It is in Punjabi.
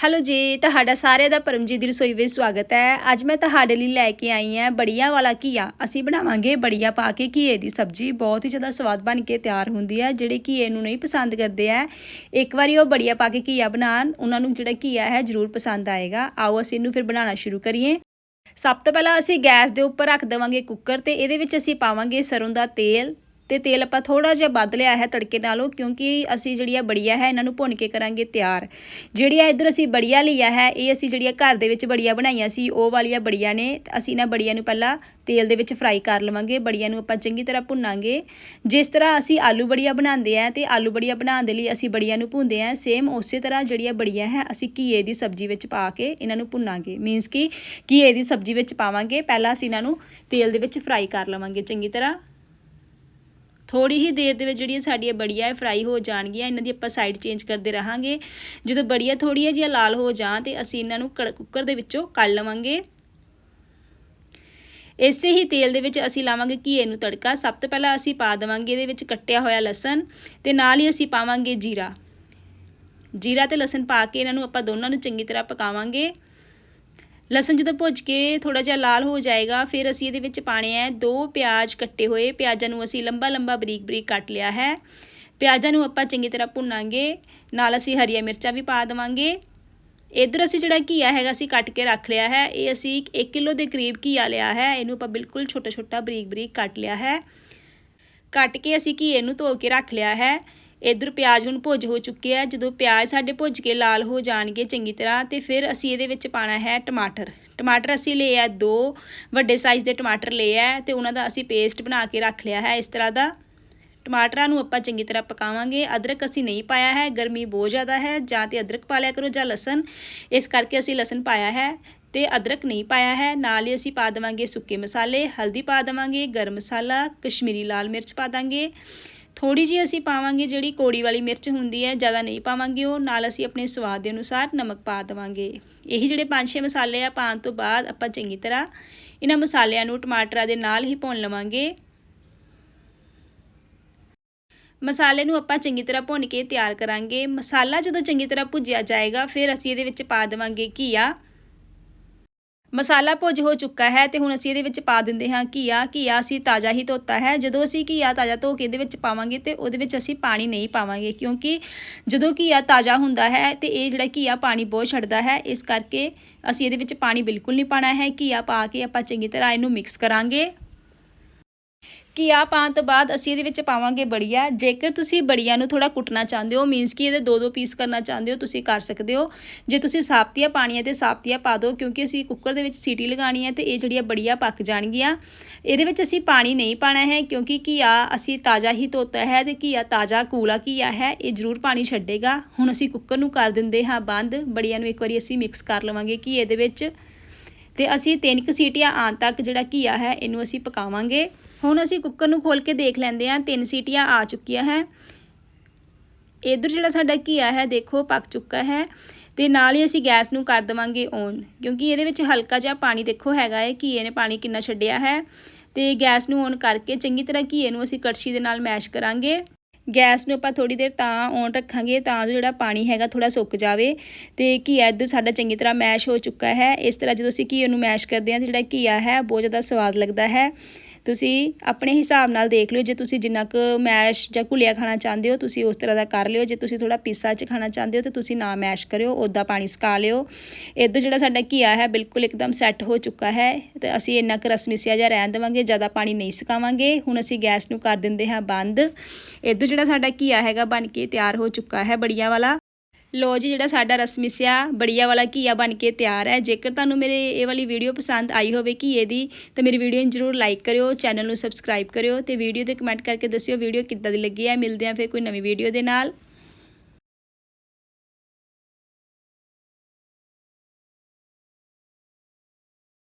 ਹੈਲੋ ਜੀ, ਤੁਹਾਡਾ ਸਾਰਿਆਂ ਦਾ ਪਰਮਜੀਤ ਦੀ ਰਸੋਈ ਵਿੱਚ ਸਵਾਗਤ ਹੈ। ਅੱਜ ਮੈਂ ਤੁਹਾਡੇ ਲਈ ਲੈ ਕੇ ਆਈ ਹਾਂ ਬੜੀਆਂ ਵਾਲਾ ਘੀਆ। ਅਸੀਂ ਬਣਾਵਾਂਗੇ ਬੜੀਆਂ ਪਾ ਕੇ ਘੀਏ ਦੀ ਸਬਜ਼ੀ। ਬਹੁਤ ਹੀ ਜ਼ਿਆਦਾ ਸਵਾਦ ਬਣ ਕੇ ਤਿਆਰ ਹੁੰਦੀ ਹੈ। ਜਿਹੜੇ ਘੀਏ ਨੂੰ ਨਹੀਂ ਪਸੰਦ ਕਰਦੇ ਆ ਇੱਕ ਵਾਰੀ ਉਹ ਬੜੀਆਂ ਪਾ ਕੇ ਘੀਆ ਬਣਾਉਣ, ਉਹਨਾਂ ਨੂੰ ਜਿਹੜਾ ਘੀਆ ਹੈ ਜ਼ਰੂਰ ਪਸੰਦ ਆਏਗਾ। ਆਓ ਅਸੀਂ ਇਹਨੂੰ ਫਿਰ ਬਣਾਉਣਾ ਸ਼ੁਰੂ ਕਰੀਏ। ਸਭ ਤੋਂ ਪਹਿਲਾਂ ਅਸੀਂ ਗੈਸ ਦੇ ਉੱਪਰ ਰੱਖ ਦੇਵਾਂਗੇ ਕੁੱਕਰ ਤੇ। ਇਹਦੇ ਵਿੱਚ ਅਸੀਂ ਪਾਵਾਂਗੇ ਸਰੋਂ ਦਾ ਤੇਲ ਤੇ ਤੇਲ ਆਪਾਂ ਥੋੜਾ ਜਿਹਾ ਵੱਧ ਲਿਆ ਹੈ ਤੜਕੇ ਨਾਲੋਂ, ਕਿਉਂਕਿ ਅਸੀਂ ਜਿਹੜੀ ਆ ਬੜੀਆ ਹੈ, ਇਹਨਾਂ ਨੂੰ ਭੁੰਨ ਕੇ ਕਰਾਂਗੇ ਤਿਆਰ। ਜਿਹੜੀਆਂ ਇੱਧਰ ਅਸੀਂ ਬੜੀਆ ਲਿਆ ਹੈ, ਇਹ ਅਸੀਂ ਜਿਹੜੀਆਂ ਘਰ ਦੇ ਵਿੱਚ ਬੜੀਆਂ ਬਣਾਈਆਂ ਸੀ, ਉਹ ਵਾਲੀਆਂ ਬੜੀਆਂ ਨੇ, ਅਸੀਂ ਇਹਨਾਂ ਬੜੀਆਂ ਨੂੰ ਪਹਿਲਾਂ ਤੇਲ ਦੇ ਵਿੱਚ ਫਰਾਈ ਕਰ ਲਵਾਂਗੇ, ਬੜੀਆਂ ਨੂੰ ਆਪਾਂ ਚੰਗੀ ਤਰ੍ਹਾਂ ਭੁੰਨਾਂਗੇ। ਜਿਸ ਤਰ੍ਹਾਂ ਅਸੀਂ ਆਲੂ ਬੜੀਆਂ ਬਣਾਉਂਦੇ ਆ ਤੇ ਆਲੂ ਬੜੀਆਂ ਬਣਾਉਣ ਦੇ ਲਈ ਅਸੀਂ ਬੜੀਆਂ ਨੂੰ ਭੁੰਨਦੇ ਆ ਸੇਮ ਉਸੇ ਤਰ੍ਹਾਂ ਜਿਹੜੀਆਂ ਬੜੀਆਂ ਹੈ, ਅਸੀਂ ਘੀਏ ਦੀ ਸਬਜ਼ੀ ਵਿੱਚ ਪਾ ਕੇ ਇਹਨਾਂ ਨੂੰ ਭੁੰਨਾਂਗੇ। ਮੀਨਸ ਕਿ ਘੀਏ ਦੀ ਸਬਜ਼ੀ ਵਿੱਚ ਪਾਵਾਂਗੇ, ਪਹਿਲਾਂ ਅਸੀਂ ਇਹਨਾਂ ਨੂੰ ਤੇਲ ਦੇ ਵਿੱਚ ਫਰਾਈ ਕਰ ਲਵਾਂਗੇ ਚੰਗੀ ਤਰ੍ਹਾਂ। ਥੋੜੀ ਹੀ ਦੇਰ ਦੇ ਵਿੱਚ ਜਿਹੜੀਆਂ ਸਾਡੀਆਂ ਬੜੀਆਂ ਫਰਾਈ ਹੋ ਜਾਣਗੀਆਂ, ਇਹਨਾਂ ਦੀ ਆਪਾਂ ਸਾਈਡ ਚੇਂਜ ਕਰਦੇ ਰਹਾਂਗੇ। ਜਦੋਂ ਬੜੀਆਂ ਥੋੜੀਆਂ ਜਿਹੀਆਂ ਲਾਲ ਹੋ ਜਾਣ ਤੇ ਅਸੀਂ ਇਹਨਾਂ ਨੂੰ ਕੁੱਕਰ ਦੇ ਵਿੱਚੋਂ ਕੱਢ ਲਵਾਂਗੇ। ਇਸੇ ਹੀ ਤੇਲ ਦੇ ਵਿੱਚ ਅਸੀਂ ਲਾਵਾਂਗੇ ਘੀਏ ਨੂੰ ਤੜਕਾ। ਸਭ ਤੋਂ ਪਹਿਲਾਂ ਅਸੀਂ ਪਾ ਦੇਵਾਂਗੇ ਇਹਦੇ ਵਿੱਚ ਕੱਟਿਆ ਹੋਇਆ ਲਸਣ ਤੇ ਨਾਲ ਹੀ ਅਸੀਂ ਪਾਵਾਂਗੇ ਜੀਰਾ। ਜੀਰਾ ਤੇ ਲਸਣ ਪਾ ਕੇ ਇਹਨਾਂ ਨੂੰ ਆਪਾਂ ਦੋਨਾਂ ਨੂੰ ਚੰਗੀ ਤਰ੍ਹਾਂ ਪਕਾਵਾਂਗੇ। ਲਸਣ ਜਦੋਂ ਭੁੱਜ ਕੇ ਥੋੜਾ ਜਿਹਾ ਲਾਲ ਹੋ ਜਾਏਗਾ, ਫਿਰ ਅਸੀਂ ਇਹਦੇ ਵਿੱਚ ਪਾਣੇ ਹੈ ਦੋ ਪਿਆਜ਼ ਕੱਟੇ ਹੋਏ। ਪਿਆਜ਼ਾਂ ਨੂੰ ਅਸੀਂ ਲੰਬਾ ਲੰਬਾ ਬਰੀਕ ਬਰੀਕ ਕੱਟ ਲਿਆ ਹੈ। ਪਿਆਜ਼ਾਂ ਨੂੰ ਆਪਾਂ ਚੰਗੀ ਤਰ੍ਹਾਂ ਭੁੰਨਾਂਗੇ। ਨਾਲ ਅਸੀਂ ਹਰੀਆਂ ਮਿਰਚਾਂ ਵੀ ਪਾ ਦੇਵਾਂਗੇ। ਇਧਰ ਅਸੀਂ ਜਿਹੜਾ ਘੀਆ ਹੈਗਾ ਅਸੀਂ ਕੱਟ ਕੇ ਰੱਖ ਲਿਆ ਹੈ। ਇਹ ਅਸੀਂ 1 ਕਿਲੋ ਦੇ ਕਰੀਬ ਘੀਆ ਲਿਆ ਹੈ। ਇਹਨੂੰ ਆਪਾਂ ਬਿਲਕੁਲ ਛੋਟਾ ਛੋਟਾ ਬਰੀਕ ਬਰੀਕ ਕੱਟ ਲਿਆ ਹੈ। ਕੱਟ ਕੇ ਅਸੀਂ ਘੀਏ ਨੂੰ ਧੋ ਕੇ ਰੱਖ ਲਿਆ ਹੈ। ਇਧਰ ਪਿਆਜ਼ ਹੁਣ ਭੁੱਜ ਹੋ ਚੁੱਕੇ ਆ। ਜਦੋਂ ਪਿਆਜ਼ ਸਾਡੇ ਭੁੱਜ ਕੇ ਲਾਲ ਹੋ ਜਾਣਗੇ ਚੰਗੀ ਤਰ੍ਹਾਂ, ਤੇ ਫਿਰ ਅਸੀਂ ਇਹਦੇ ਵਿੱਚ ਪਾਣਾ ਹੈ ਟਮਾਟਰ। ਟਮਾਟਰ ਅਸੀਂ ਲਏ ਆ ਦੋ ਵੱਡੇ ਸਾਈਜ਼ ਦੇ ਟਮਾਟਰ ਲਏ ਆ, ਤੇ ਉਹਨਾਂ ਦਾ ਅਸੀਂ ਪੇਸਟ ਬਣਾ ਕੇ ਰੱਖ ਲਿਆ ਹੈ ਇਸ ਤਰ੍ਹਾਂ ਦਾ। ਟਮਾਟਰਾਂ ਨੂੰ ਆਪਾਂ ਚੰਗੀ ਤਰ੍ਹਾਂ ਪਕਾਵਾਂਗੇ। ਅਦਰਕ ਅਸੀਂ ਨਹੀਂ ਪਾਇਆ ਹੈ, ਗਰਮੀ ਬਹੁਤ ਜ਼ਿਆਦਾ ਹੈ। ਜਾਂ ਤੇ ਅਦਰਕ ਪਾ ਲਿਆ ਕਰੋ ਜਾਂ ਲਸਣ, ਇਸ ਕਰਕੇ ਅਸੀਂ ਲਸਣ ਪਾਇਆ ਹੈ, ਤੇ ਅਦਰਕ ਨਹੀਂ ਪਾਇਆ ਹੈ। ਨਾਲ ਹੀ ਅਸੀਂ ਪਾ ਦੇਵਾਂਗੇ ਸੁੱਕੇ ਮਸਾਲੇ, ਹਲਦੀ ਪਾ ਦੇਵਾਂਗੇ, ਗਰਮ ਮਸਾਲਾ, ਕਸ਼ਮੀਰੀ ਲਾਲ ਮਿਰਚ ਪਾ ਦਾਂਗੇ। ਥੋੜੀ ਜੀ ਅਸੀਂ ਪਾਵਾਂਗੇ ਜਿਹੜੀ ਕੋੜੀ ਵਾਲੀ ਮਿਰਚ ਹੁੰਦੀ ਹੈ, ਜ਼ਿਆਦਾ ਨਹੀਂ ਪਾਵਾਂਗੇ ਉਹ, ਨਾਲ ਅਸੀਂ ਆਪਣੇ ਸਵਾਦ ਦੇ ਅਨੁਸਾਰ ਨਮਕ ਪਾ ਦੇਵਾਂਗੇ। ਇਹੀ ਜਿਹੜੇ ਪੰਜ ਛੇ ਮਸਾਲੇ ਆ ਪਾਣ ਤੋਂ ਬਾਅਦ ਆਪਾਂ ਚੰਗੀ ਤਰ੍ਹਾਂ ਇਹਨਾਂ ਮਸਾਲਿਆਂ ਨੂੰ ਟਮਾਟਰਾਂ ਦੇ ਨਾਲ ਹੀ ਭੁੰਨ ਲਵਾਂਗੇ। ਮਸਾਲੇ ਨੂੰ ਆਪਾਂ ਚੰਗੀ ਤਰ੍ਹਾਂ ਭੁੰਨ ਕੇ ਤਿਆਰ ਕਰਾਂਗੇ। ਮਸਾਲਾ ਜਦੋਂ ਚੰਗੀ ਤਰ੍ਹਾਂ ਭੁੱਜਿਆ ਜਾਏਗਾ, ਫਿਰ ਅਸੀਂ ਇਹਦੇ ਵਿੱਚ ਪਾ ਦੇਵਾਂਗੇ ਘੀਆ। ਮਸਾਲਾ ਭੁੱਜ ਹੋ ਚੁੱਕਾ ਹੈ ਤੇ ਹੁਣ ਅਸੀਂ ਇਹਦੇ ਵਿੱਚ ਪਾ ਦਿੰਦੇ ਹਾਂ ਘੀਆ। ਘੀਆ ਅਸੀਂ ਤਾਜ਼ਾ ਹੀ ਧੋਤਾ ਹੈ। ਜਦੋਂ ਅਸੀਂ ਘੀਆ ਤਾਜ਼ਾ ਧੋ ਕੇ ਇਹਦੇ ਵਿੱਚ ਪਾਵਾਂਗੇ ਤੇ ਉਹਦੇ ਵਿੱਚ ਅਸੀਂ ਪਾਣੀ ਨਹੀਂ ਪਾਵਾਂਗੇ ਕਿਉਂਕਿ ਜਦੋਂ ਘੀਆ ਤਾਜ਼ਾ ਹੁੰਦਾ ਹੈ ਤੇ ਇਹ ਜਿਹੜਾ ਘੀਆ ਪਾਣੀ ਬਹੁਤ ਛੱਡਦਾ ਹੈ, ਇਸ ਕਰਕੇ ਅਸੀਂ ਇਹਦੇ ਵਿੱਚ ਪਾਣੀ ਬਿਲਕੁਲ ਨਹੀਂ ਪਾਣਾ ਹੈ। ਘੀਆ ਪਾ ਕੇ ਆਪਾਂ ਚੰਗੀ ਤਰ੍ਹਾਂ ਇਹਨੂੰ ਮਿਕਸ ਕਰਾਂਗੇ। ਘੀਆ ਪਾਉਣ ਤੋਂ ਬਾਅਦ ਅਸੀਂ ਇਹਦੇ ਵਿੱਚ ਪਾਵਾਂਗੇ ਬੜੀਆ। ਜੇਕਰ ਤੁਸੀਂ ਬੜੀਆ ਨੂੰ ਥੋੜਾ ਕੁੱਟਣਾ ਚਾਹੁੰਦੇ ਹੋ ਮੀਨਸ ਕਿ ਇਹਦੇ ਦੋ ਦੋ ਪੀਸ ਕਰਨਾ ਚਾਹੁੰਦੇ ਹੋ, ਤੁਸੀਂ ਕਰ ਸਕਦੇ ਹੋ। ਜੇ ਤੁਸੀਂ ਸਾਪਤੀਆਂ ਪਾਣੀਆਂ ਤੇ ਸਾਪਤੀਆਂ ਪਾ ਦਿਓ, ਕਿਉਂਕਿ ਅਸੀਂ ਕੁੱਕਰ ਦੇ ਵਿੱਚ ਸੀਟੀ ਲਗਾਣੀ ਹੈ ਤੇ ਇਹ ਜਿਹੜੀਆਂ ਬੜੀਆ ਪੱਕ ਜਾਣਗੀਆਂ। ਇਹਦੇ ਵਿੱਚ ਅਸੀਂ ਪਾਣੀ ਨਹੀਂ ਪਾਣਾ ਹੈ, ਕਿਉਂਕਿ ਘੀਆ ਅਸੀਂ ਤਾਜ਼ਾ ਹੀ ਧੋਤਾ ਹੈ ਤੇ ਘੀਆ ਤਾਜ਼ਾ ਕੂਲਾ ਘੀਆ ਹੈ, ਇਹ ਜ਼ਰੂਰ ਪਾਣੀ ਛੱਡੇਗਾ। ਹੁਣ ਅਸੀਂ ਕੁੱਕਰ ਨੂੰ ਕਰ ਦਿੰਦੇ ਹਾਂ ਬੰਦ। ਬੜੀਆਂ ਨੂੰ ਇੱਕ ਵਾਰੀ ਅਸੀਂ ਮਿਕਸ ਕਰ ਲਵਾਂਗੇ ਘੀਏ ਦੇ ਵਿੱਚ। ਤੇ ਅਸੀਂ ਤਿੰਨ ਕੁ ਸੀਟੀਆਂ ਆਉਣ ਤੱਕ ਜਿਹੜਾ ਘੀਆ ਹੈ, ਇਹਨੂੰ ਅਸੀਂ ਪਕਾਵਾਂਗੇ। ਹੁਣ ਅਸੀਂ ਕੁੱਕਰ ਨੂੰ ਖੋਲ ਕੇ ਦੇਖ ਲੈਂਦੇ ਹਾਂ, ਤਿੰਨ ਸੀਟੀਆਂ ਆ ਚੁੱਕੀਆਂ ਹੈ। ਇਧਰ ਜਿਹੜਾ ਸਾਡਾ ਘੀਆ ਹੈ, ਦੇਖੋ, ਪੱਕ ਚੁੱਕਾ ਹੈ ਤੇ ਨਾਲ ਹੀ ਅਸੀਂ ਗੈਸ ਨੂੰ ਕਰ ਦਵਾਂਗੇ ਔਨ ਕਿਉਂਕਿ ਇਹਦੇ ਵਿੱਚ ਹਲਕਾ ਜਿਹਾ ਪਾਣੀ ਦੇਖੋ ਹੈਗਾ ਹੈ, ਘੀਏ ਨੇ ਪਾਣੀ ਕਿੰਨਾ ਛੱਡਿਆ ਹੈ ਤੇ ਗੈਸ ਨੂੰ ਔਨ ਕਰਕੇ ਚੰਗੀ ਤਰ੍ਹਾਂ ਘੀਏ ਨੂੰ ਅਸੀਂ ਕੜਛੀ ਦੇ ਨਾਲ ਮੈਸ਼ ਕਰਾਂਗੇ। ਗੈਸ ਨੂੰ ਆਪਾਂ ਥੋੜੀ ਦੇਰ ਤਾਂ ਔਨ ਰੱਖਾਂਗੇ ਤਾਂ ਜੋ ਜਿਹੜਾ ਪਾਣੀ ਹੈਗਾ ਥੋੜਾ ਸੁੱਕ ਜਾਵੇ ਤੇ ਘੀਆ ਇੱਧਰ ਸਾਡਾ ਚੰਗੀ ਤਰ੍ਹਾਂ ਮੈਸ਼ ਹੋ ਚੁੱਕਾ ਹੈ। ਇਸ ਤਰ੍ਹਾਂ ਜਦੋਂ ਅਸੀਂ ਘੀਏ ਨੂੰ ਮੈਸ਼ ਕਰਦੇ ਹਾਂ ਤੇ ਜਿਹੜਾ ਘੀਆ ਹੈ, ਬਹੁਤ ਜ਼ਿਆਦਾ ਸਵਾਦ ਲੱਗਦਾ ਹੈ। ਤੁਸੀਂ ਆਪਣੇ ਹਿਸਾਬ ਨਾਲ ਦੇਖ ਲਿਓ, ਜੇ ਤੁਸੀਂ ਜਿੰਨਾ ਕੁ ਮੈਸ਼ ਜਾਂ ਘੁਲਿਆ ਖਾਣਾ ਚਾਹੁੰਦੇ ਹੋ, ਤੁਸੀਂ ਉਸ ਤਰ੍ਹਾਂ ਦਾ ਕਰ ਲਿਓ। ਜੇ ਤੁਸੀਂ ਥੋੜਾ ਪੀਸਾ 'ਚ ਖਾਣਾ ਚਾਹੁੰਦੇ ਹੋ, ਤਾਂ ਤੁਸੀਂ ਨਾ ਮੈਸ਼ ਕਰਿਓ ਉਦਾਂ ਪਾਣੀ ਸਕਾ ਲਿਓ। ਇਦੋਂ ਜਿਹੜਾ ਸਾਡਾ ਘੀਆ ਹੈ, ਬਿਲਕੁਲ ਇੱਕਦਮ ਸੈੱਟ ਹੋ ਚੁੱਕਾ ਹੈ। ਤੇ ਅਸੀਂ ਇੰਨਾ ਕੁ ਰਸਮਿਸਿਆ ਜਿਹਾ ਰਹਿਣ ਦੇਵਾਂਗੇ, ਜ਼ਿਆਦਾ ਪਾਣੀ ਨਹੀਂ ਸਕਾਵਾਂਗੇ। ਹੁਣ ਅਸੀਂ ਗੈਸ ਨੂੰ ਕਰ ਦਿੰਦੇ ਹਾਂ ਬੰਦ। ਇਦੋਂ ਜਿਹੜਾ ਸਾਡਾ ਘੀਆ ਹੈਗਾ, ਬਣ ਕੇ ਤਿਆਰ ਹੋ ਚੁੱਕਾ ਹੈ, ਬੜੀਆਂ ਵਾਲਾ। ਲੋ ਜੀ, ਜਿਹੜਾ ਸਾਡਾ ਰਸਮਿਸਿਆ ਬੜੀਆ ਵਾਲਾ ਘੀਆ ਬਣ ਕੇ ਤਿਆਰ ਹੈ। ਜੇਕਰ ਤੁਹਾਨੂੰ ਮੇਰੇ ਇਹ ਵਾਲੀ ਵੀਡੀਓ ਪਸੰਦ ਆਈ ਹੋਵੇ ਘੀਏ ਦੀ, ਤਾਂ ਮੇਰੀ ਵੀਡੀਓ ਨੂੰ ਜਰੂਰ ਲਾਈਕ ਕਰਿਓ, ਚੈਨਲ ਨੂੰ ਸਬਸਕ੍ਰਾਈਬ ਕਰਿਓ ਤੇ ਵੀਡੀਓ ਤੇ ਕਮੈਂਟ ਕਰਕੇ ਦੱਸਿਓ ਵੀਡੀਓ ਕਿੱਦਾਂ ਦੀ ਲੱਗੀ ਹੈ। ਮਿਲਦੇ ਆਂ ਫਿਰ ਕੋਈ ਨਵੀਂ ਵੀਡੀਓ ਦੇ ਨਾਲ।